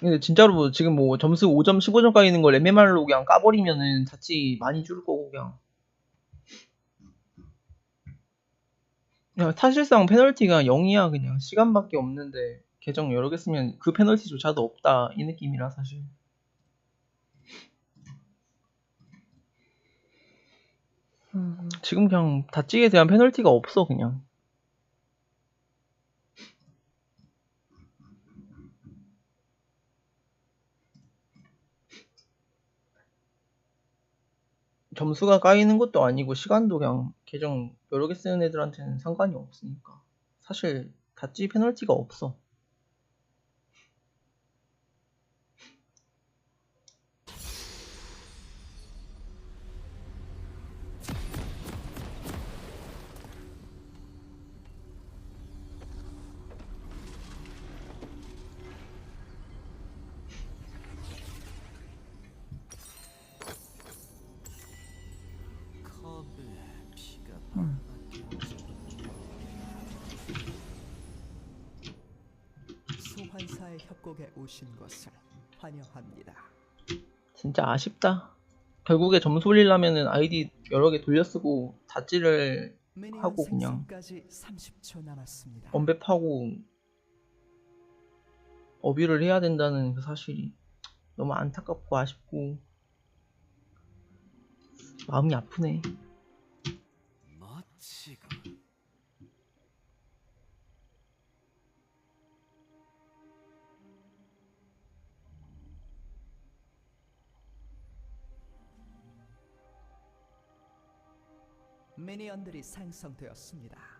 근데 진짜로 뭐 지금 뭐 점수 5점, 15점 까이는 걸 MMR로 그냥 까버리면은 자칫 많이 줄 거고 그냥. 야, 사실상 페널티가 0이야 그냥 시간밖에 없는데 계정 여러 개 쓰면 그 페널티조차도 없다 이 느낌이라 사실. 음, 지금 그냥 다찌에 대한 페널티가 없어 그냥. 점수가 까이는 것도 아니고 시간도 그냥 계정 여러 개 쓰는 애들한테는 상관이 없으니까 사실 다찌 페널티가 없어. 소환사의 협곡에 오신 것을 환영합니다. 진짜 아쉽다. 결국에 점수 올리려면은 아이디 여러 개 돌려쓰고 미니언 하고 그냥. 생성까지 30초 남았습니다. 언급하고 어뷰를 해야 된다는 그 사실이 너무 안타깝고 아쉽고 마음이 아프네. 미니언들이 생성되었습니다.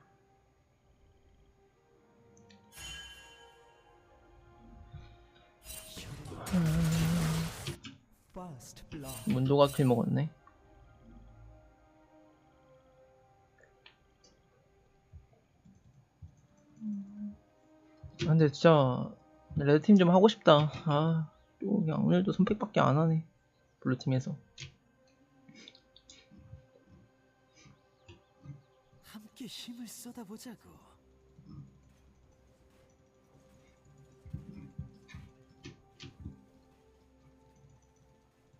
문도가 킬 먹었네. 아, 근데 진짜 레드팀 좀 하고 싶다. 아, 또 그냥 오늘도 선택밖에 안 하네. 블루팀에서. 함께 힘을 쏟아보자고.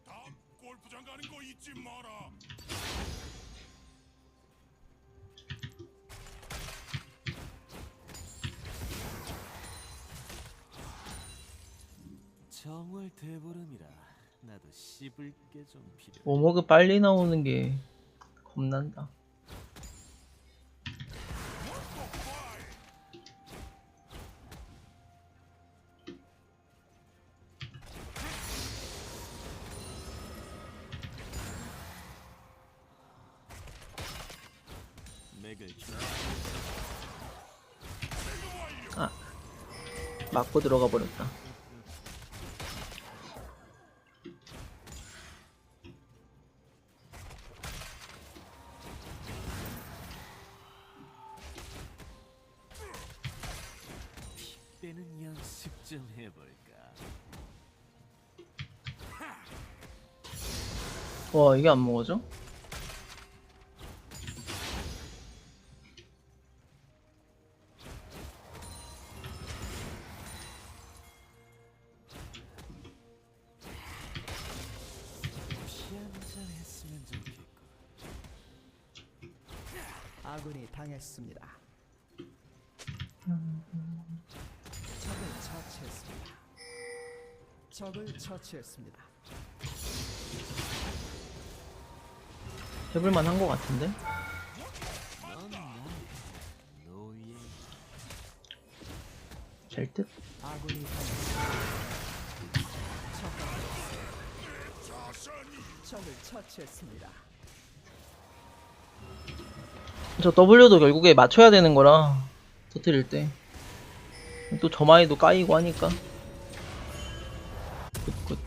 다음 골프장 가는 거 잊지 마라. 정월 대보름이라 나도 씹을 게 좀 필요. 워머그 빨리 나오는 게 겁난다. 주. 맞고 들어가 버렸다. 때는 연습 좀 해볼까. 와, 이게 안 먹어져? 아군이 당했습니다. 적을 처치했습니다. 적을 처치했습니다. 해볼만 한것 같은데? 될 듯? 아군이 당했습니다. 적을 처치했습니다. 저 W도 결국에 맞춰야 되는 거라 터트릴 때. 또 저마이도 까이고 하니까. 굿굿.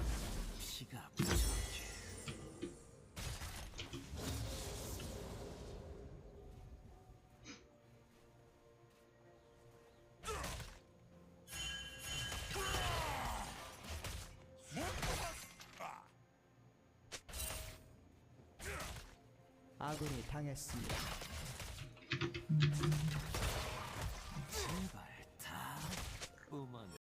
아군이 당했습니다. Mm-hmm.